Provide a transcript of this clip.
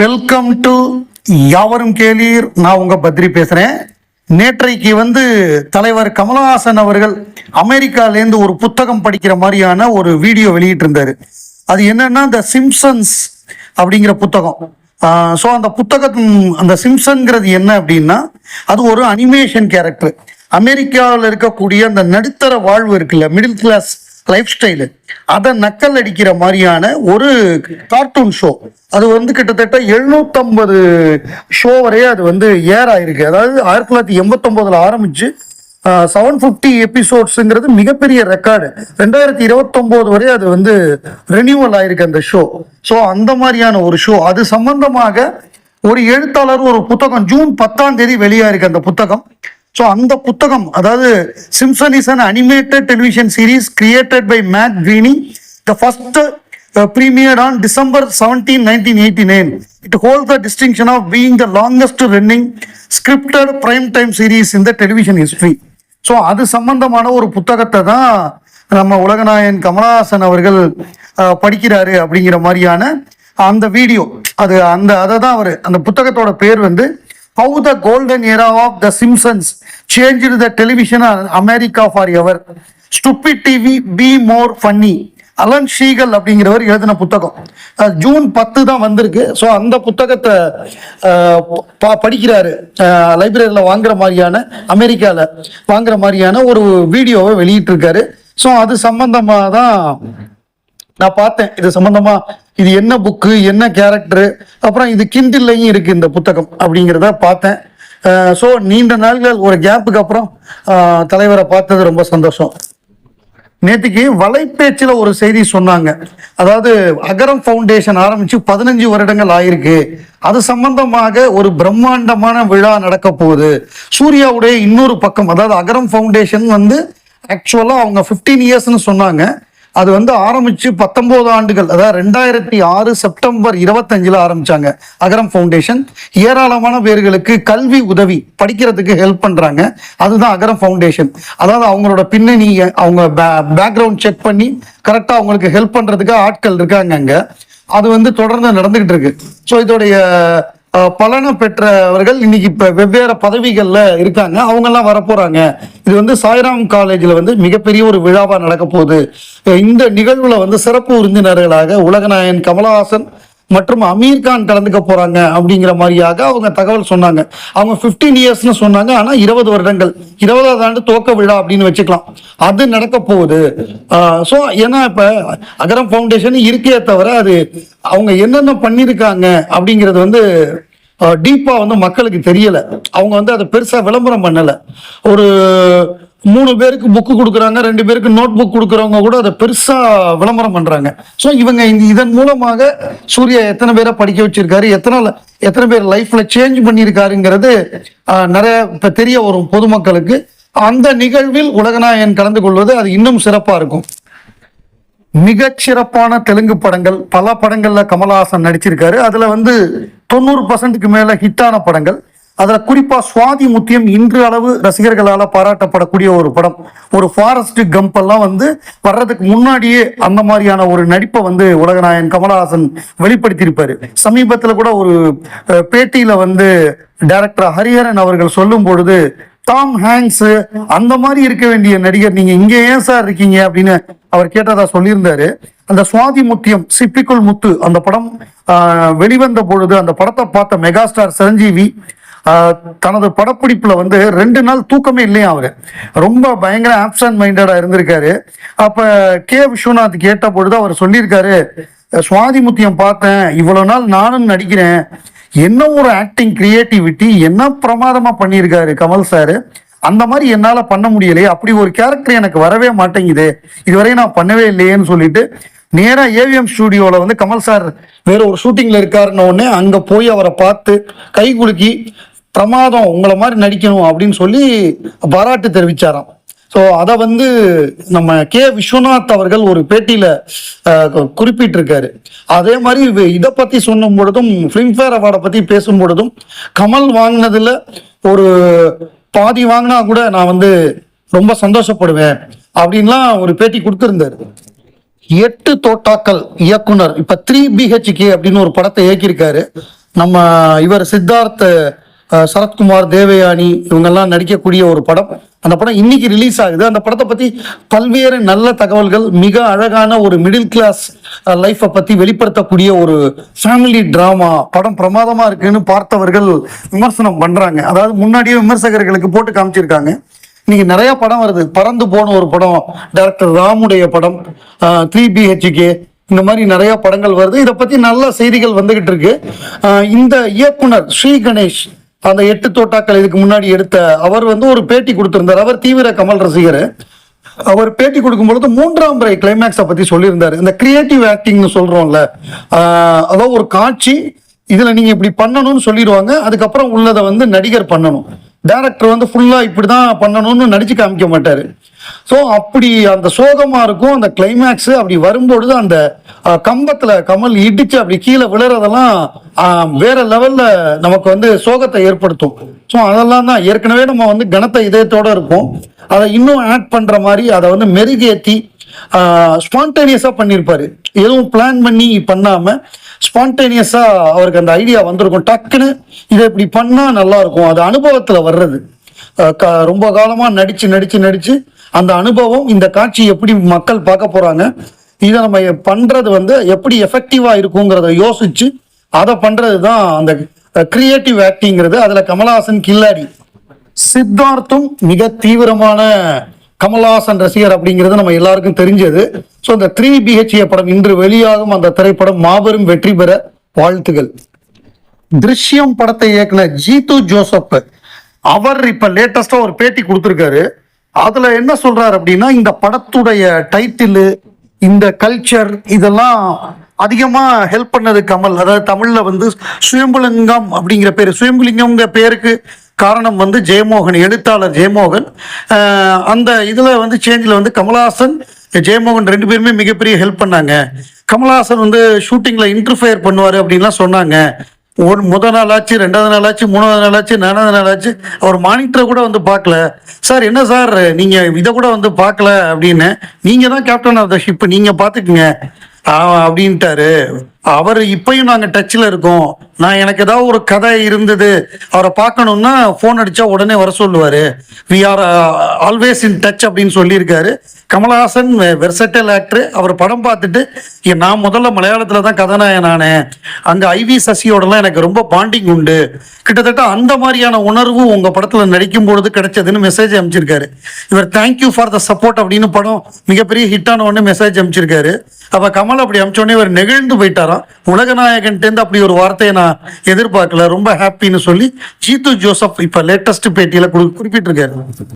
Welcome to யாவரும் கேளீர். நான் உங்க பத்ரி பேசுறேன். நேற்றைக்கு வந்து தலைவர் கமலஹாசன் அவர்கள் அமெரிக்காலேருந்து ஒரு புத்தகம் படிக்கிற மாதிரியான ஒரு வீடியோ வெளியிட்டு இருந்தாரு அது என்னன்னா இந்த சிம்சன்ஸ் அப்படிங்கிற புத்தகம். ஸோ அந்த புத்தகத்தின் அந்த சிம்சன்ங்கிறது என்ன அப்படின்னா அது ஒரு அனிமேஷன் கேரக்டர் அமெரிக்காவில் இருக்கக்கூடிய அந்த நடுத்தர வாழ்வு இருக்குல்ல மிடில் கிளாஸ் லைஃப் ஸ்டைலு அதை நக்கல் அடிக்கிற மாதிரியான ஒரு கார்ட்டூன் ஷோ அது வந்து கிட்டத்தட்ட எழுநூத்தம்பது ஷோ வரையே அது வந்து ஏர் ஆயிருக்கு. அதாவது ஆயிரத்தி தொள்ளாயிரத்தி எண்பத்தொம்போதில் ஆரம்பிச்சு செவன் ஃபிஃப்டி எபிசோட்ஸுங்கிறது மிகப்பெரிய ரெக்கார்டு ரெண்டாயிரத்தி இருபத்தொம்போது வரை அது வந்து ரெனியூவல் ஆயிருக்கு அந்த ஷோ ஸோ அந்த மாதிரியான ஒரு ஷோ அது சம்பந்தமாக ஒரு எழுத்தாளர் ஒரு புத்தகம் ஜூன் பத்தாம் தேதி வெளியாயிருக்கு அந்த புத்தகம். ஸோ அந்த புத்தகம் அதாவது Simpson is an animated television series created by Matt Groening the first premiere on December seventeen nineteen eighty nine it holds the distinction of being the longest running scripted prime time series இந்த television history so அது சம்பந்தமான ஒரு புத்தகத்தை தான் நம்ம உலகநாயன் கமலஹாசன் அவர்கள் படிக்கிறாரு அப்படிங்கிற மாதிரியான அந்த வீடியோ. அது அந்த அதை தான் அவர் அந்த புத்தகத்தோட பேர் வந்து how the golden era of the Simpsons change the television America forever stupid TV be more funny Alan Siegel அப்படிங்கிறவர் எழுதின புத்தகம். ஜூன் பத்து தான் வந்திருக்கு. ஸோ அந்த புத்தகத்தை படிக்கிறாரு. லைப்ரரியில் வாங்குற மாதிரியான அமெரிக்காவில் வாங்குற மாதிரியான ஒரு வீடியோவை வெளியிட்டிருக்காரு. ஸோ அது சம்பந்தமாக தான் நான் பார்த்தேன். இது சம்பந்தமா இது என்ன புக்கு என்ன கேரக்டரு அப்புறம் இது கிண்டில்லையும் இருக்கு இந்த புத்தகம் அப்படிங்கிறத பார்த்தேன். ஸோ நீண்ட நாள்கள் ஒரு கேப்புக்கு அப்புறம் தலைவரை பார்த்தது ரொம்ப சந்தோஷம். நேற்றுக்கு வலைப்பேச்சில் ஒரு செய்தி சொன்னாங்க. அதாவது அகரம் ஃபவுண்டேஷன் ஆரம்பித்து பதினஞ்சு வருடங்கள் ஆயிருக்கு. அது சம்பந்தமாக ஒரு பிரம்மாண்டமான விழா நடக்க போகுது. சூர்யாவுடைய இன்னொரு பக்கம் அதாவது அகரம் ஃபவுண்டேஷன் வந்து ஆக்சுவலாக அவங்க 15 இயர்ஸ்னு சொன்னாங்க. அது வந்து ஆரம்பிச்சு பத்தொன்பது ஆண்டுகள் அதாவது ரெண்டாயிரத்தி ஆறு செப்டம்பர் இருபத்தஞ்சில் ஆரம்பிச்சாங்க அகரம் ஃபவுண்டேஷன். ஏராளமான பேர்களுக்கு கல்வி உதவி படிக்கிறதுக்கு ஹெல்ப் பண்றாங்க. அதுதான் அகரம் ஃபவுண்டேஷன். அதாவது அவங்களோட பின்னணி அவங்க பேக்ரவுண்ட் செக் பண்ணி கரெக்டாக அவங்களுக்கு ஹெல்ப் பண்றதுக்கு ஆட்கள் இருக்காங்க அங்க. அது வந்து தொடர்ந்து நடந்துகிட்டு இருக்கு. ஸோ இதோடைய பலனை பெற்றவர்கள் இன்னைக்கு இப்ப வெவ்வேறு பதவிகள்ல இருக்காங்க. அவங்க எல்லாம் வரப்போறாங்க. இது வந்து சாய்ராம் காலேஜ்ல வந்து மிகப்பெரிய ஒரு விழாவா நடக்க போகுது. இந்த நிகழ்வுல வந்து சிறப்பு விருந்தினர்களாக உலகநாயகன் கமலஹாசன் மற்றும் அமீர் கான் கலந்துக்க போறாங்க அப்படிங்கிற மாதிரியாக அவங்க தகவல் சொன்னாங்க. அவங்க 15 இயர்ஸ்னு சொன்னாங்க. ஆனா இருபது வருடங்கள் இருபதாவது ஆண்டு துவக்க விழா அப்படின்னு வச்சுக்கலாம். அது நடக்க போகுது. ஸோ ஏன்னா இப்ப அகரம் ஃபவுண்டேஷன் இருக்கே தவிர அது அவங்க என்னென்ன பண்ணியிருக்காங்க அப்படிங்கிறது வந்து டீப்பாக வந்து மக்களுக்கு தெரியலை. அவங்க வந்து அதை பெருசாக விளம்பரம் பண்ணலை. ஒரு மூணு பேருக்கு புக்கு கொடுக்குறாங்க ரெண்டு பேருக்கு நோட் புக் கொடுக்குறவங்க கூட அதை பெருசாக விளம்பரம் பண்ணுறாங்க ஸோ இவங்க இந்த இதன் மூலமாக சூர்யா எத்தனை பேரை படிக்க வச்சிருக்காரு எத்தனை எத்தனை பேர் லைஃப்பில் சேஞ்ச் பண்ணியிருக்காருங்கிறது நிறைய இப்போ தெரிய வரும் பொதுமக்களுக்கு. அந்த நிகழ்வில் உலகநாயகன் கலந்து கொள்வது அது இன்னும் சிறப்பாக இருக்கும். மிகச்சிறப்பான தெலுங்கு படங்கள் பல படங்களில் கமலஹாசன் நடிச்சிருக்காரு. அதில் வந்து தொண்ணூறு பர்சன்ட்டுக்கு மேல ஹிட்டான படங்கள். அதுல குறிப்பா சுவாதி முத்தியம் இன்று அளவு ரசிகர்களால பாராட்டப்படக்கூடிய ஒரு படம். ஒரு ஃபாரஸ்ட் கம்ப் எல்லாம் வந்து வர்றதுக்கு முன்னாடியே அந்த மாதிரியான ஒரு நடிப்பை வந்து உலகநாயகன் கமலஹாசன் வெளிப்படுத்தியிருப்பாரு. சமீபத்துல கூட ஒரு பேட்டியில் பேட்டியில வந்து டைரக்டர் ஹரிஹரன் அவர்கள் சொல்லும் பொழுது டாம் ஹேங்ஸ் அந்த மாதிரி இருக்க வேண்டிய நடிகர் நீங்க இங்க ஏன் சார் இருக்கீங்க அப்படின்னு அவர் கேட்டதா சொல்லியிருந்தாரு. அந்த சுவாதி முத்தியம் சிப்பிக்குள் முத்து அந்த படம் வெளிவந்த பொழுது அந்த படத்தை பார்த்த மெகாஸ்டார் சிரஞ்சீவி தனது படப்பிடிப்புல வந்து ரெண்டு நாள் தூக்கமே இல்லையா அவரு. ரொம்ப பயங்கர ஆப்சன்ட் மைண்டடா இருந்திருக்காரு. அப்ப கே. விஸ்வநாத் கேட்ட பொழுது அவர் சொல்லியிருக்காரு சுவாதி முத்தியம் பார்த்தேன் இவ்வளவு நாள் நானும் நடிக்கிறேன். என்ன ஒரு ஆக்டிங் கிரியேட்டிவிட்டி என்ன பிரமாதமா பண்ணியிருக்காரு கமல் சார் அந்த மாதிரி என்னால பண்ண முடியலையே. அப்படி ஒரு கேரக்டர் எனக்கு வரவே மாட்டேங்குது. இதுவரை நான் பண்ணவே இல்லையேன்னு சொல்லிட்டு நேரா ஏவிஎம் ஸ்டுடியோல வந்து கமல் சார் வேற ஒரு ஷூட்டிங்ல இருக்காருன்னு உடனே அங்க போய் அவரை பார்த்து கை குலுக்கி பிரமாதம் உங்களை மாதிரி நடிக்கணும் அப்படின்னு சொல்லி பாராட்டு தெரிவிச்சாராம். ஸோ அதை வந்து நம்ம கே. விஸ்வநாத் அவர்கள் ஒரு பேட்டியில் குறிப்பிட்டிருக்காரு. அதே மாதிரி இதை பற்றி சொன்னும் பொழுதும் ஃபிலிம்ஃபேர் அவார்டை பற்றி பேசும் பொழுதும் கமல் வாங்கினதில் ஒரு பாதி வாங்கினா கூட நான் வந்து ரொம்ப சந்தோஷப்படுவேன் அப்படின்லாம் ஒரு பேட்டி கொடுத்துருந்தாரு. எட்டு தோட்டாக்கள் இயக்குனர் இப்ப த்ரீ பிஹெச்கே அப்படின்னு ஒரு படத்தை இயக்கியிருக்காரு. நம்ம இவர் சித்தார்த் சரத்குமார் தேவயானி இவங்கெல்லாம் நடிக்கக்கூடிய ஒரு படம். அந்த படம் இன்னைக்கு ரிலீஸ் ஆகுது. அந்த படத்தை பற்றி பல்வேறு நல்ல தகவல்கள் மிக அழகான ஒரு மிடில் கிளாஸ் லைஃப்பை பற்றி வெளிப்படுத்தக்கூடிய ஒரு ஃபேமிலி ட்ராமா படம் பிரமாதமாக இருக்குன்னு பார்த்தவர்கள் விமர்சனம் பண்ணுறாங்க அதாவது முன்னாடியே விமர்சகர்களுக்கு போட்டு காமிச்சிருக்காங்க. இன்னைக்கு நிறைய படம் வருது. பறந்து போன ஒரு படம் டைரக்டர் ராமுடைய படம் த்ரீ பிஹெச்கே இந்த மாதிரி நிறைய படங்கள் வருது. இதை பத்தி நல்ல செய்திகள் வந்துகிட்டு இருக்கு. இந்த இயக்குனர் ஸ்ரீ கணேஷ் அந்த எட்டு தோட்டாக்கள் இதுக்கு முன்னாடி எடுத்த அவர் வந்து ஒரு பேட்டி கொடுத்திருந்தார். அவர் தீவிர கமல் ரசிகர். அவர் பேட்டி கொடுக்கும் பொழுது மூன்றாம் முறை கிளைமேக்ஸை பற்றி சொல்லியிருந்தார். இந்த கிரியேட்டிவ் ஆக்டிங்னு சொல்கிறோம்ல அதாவது ஒரு காட்சி இதில் நீங்கள் இப்படி பண்ணணும்னு சொல்லிடுவாங்க. அதுக்கப்புறம் உள்ளதை வந்து நடிகர் பண்ணணும். டேரக்டர் வந்து ஃபுல்லாக இப்படி தான் பண்ணணும்னு நடிச்சு காமிக்க மாட்டார். ஸோ அப்படி அந்த சோகமாக இருக்கும் அந்த கிளைமேக்ஸ் அப்படி வரும்பொழுது அந்த கம்பத்தில் கமல் இடித்து அப்படி கீழே விழுறதெல்லாம் வேற லெவலில் நமக்கு வந்து சோகத்தை ஏற்படுத்தும். ஸோ அதெல்லாம் தான். ஏற்கனவே நம்ம வந்து கனத்த இதயத்தோடு இருக்கும். அதை இன்னும் ஆட் பண்ணுற மாதிரி அதை வந்து மெருகேற்றி ஸ்பான்டேனியஸாக பண்ணியிருப்பார் எதுவும் பிளான் பண்ணி பண்ணாமல் ஸ்பான்டேனியஸாக அவருக்கு அந்த ஐடியா வந்திருக்கும். டக்குன்னு இதை இப்படி பண்ணால் நல்லாயிருக்கும். அது அனுபவத்தில் வர்றது. க- ரொம்ப காலமாக நடித்து நடித்து நடித்து அந்த அனுபவம் இந்த காட்சி எப்படி மக்கள் பார்க்க போகிறாங்க இதை நம்ம பண்ணுறது வந்து எப்படி எஃபெக்டிவாக இருக்குங்கிறத யோசித்து அதை பண்ணுறது தான் அந்த கிரியேட்டிவ் ஆக்டிங்கிறது அதில் கமலஹாசன் கில்லாடி. சித்தார்த்தும் மிக தீவிரமான கமல்ஹாசன் ரசிகர் அப்படிங்கிறது நம்ம எல்லாருக்கும் தெரிஞ்சது. ஸோ அந்த த்ரீ பிஹெச்ஏ படம் இன்று வெளியாகும் அந்த திரைப்படம் மாபெரும் வெற்றி பெற வாழ்த்துகள். திருஷ்யம் படத்தை இயக்குன ஜீது ஜோசப் அவர் இப்ப லேட்டஸ்டா ஒரு பேட்டி கொடுத்துருக்காரு. அதுல என்ன சொல்றாரு அப்படின்னா இந்த படத்துடைய டைட்டில் இந்த கல்ச்சர் இதெல்லாம் அதிகமா ஹெல்ப் பண்ணது கமல். அதாவது தமிழ்ல வந்து சுயம்புலிங்கம் அப்படிங்கிற பேர் சுயம்புலிங்கம்ங்கிற பேருக்கு காரணம் வந்து ஜெயமோகன் எழுத்தாளர் ஜெயமோகன். அந்த இதில் வந்து சேஞ்சில் வந்து கமலஹாசன் ஜெயமோகன் ரெண்டு பேருமே மிகப்பெரிய ஹெல்ப் பண்ணாங்க. கமலஹாசன் வந்து ஷூட்டிங்கில் இன்டர்ஃபியர் பண்ணுவார் அப்படின்லாம் சொன்னாங்க. ஒரு முதல் நாள் ஆச்சு ரெண்டாவது நாள் ஆச்சு மூணாவது நாள் ஆச்சு நாலாவது நாள் ஆச்சு. அவர் மானிட்டரை கூட வந்து பார்க்கல. சார் என்ன சார் நீங்கள் இதை கூட வந்து பார்க்கல அப்படின்னு. நீங்கள் தான் கேப்டன் ஆஃப் த ஷிப் நீங்கள் பார்த்துக்குங்க. அப்படின்ட்டாரு. அவர் இப்பயும் நாங்க டச்ல இருக்கோம். நான் எனக்கு ஏதாவது ஒரு கதை இருந்தது அவரை பார்க்கணும்னா ஃபோன் அடிச்சா உடனே வர சொல்லுவாரு. We are always in touch அப்படின்னு சொல்லியிருக்காரு. கமலஹாசன் வெர்சட்டல் ஆக்டர் அவர் படம் பார்த்துட்டு நான் முதல்ல மலையாளத்துல தான் கதாநாயகன் நான். அங்க ஐவி சசியோடலாம் எனக்கு ரொம்ப பாண்டிங் உண்டு. கிட்டத்தட்ட அந்த மாதிரியான உணர்வு உங்க படத்துல நடிக்கும் பொழுது கிடைச்சதுன்னு மெசேஜ் அனுப்பிச்சிருக்காரு. இவர் தேங்க்யூ ஃபார் த சப்போர்ட் அப்படின்னு படம் மிகப்பெரிய ஹிட்டான ஒன்று மெசேஜ் அனுப்பிச்சிருக்காரு. அப்ப கமல் அப்படி அனுப்பிச்சோடனே இவர் நெகிழ்ந்து போயிட்டாராம் உலகநாயகன்ட்டேருந்து அப்படி ஒரு வார்த்தையை நான் எதிர்பார்க்கல. ரொம்ப ஹாப்பின்னு சொல்லி ஜீத்து ஜோசப் இப்ப லேட்டஸ்ட் பேட்டியில் குறிப்பிட்டிருக்காரு.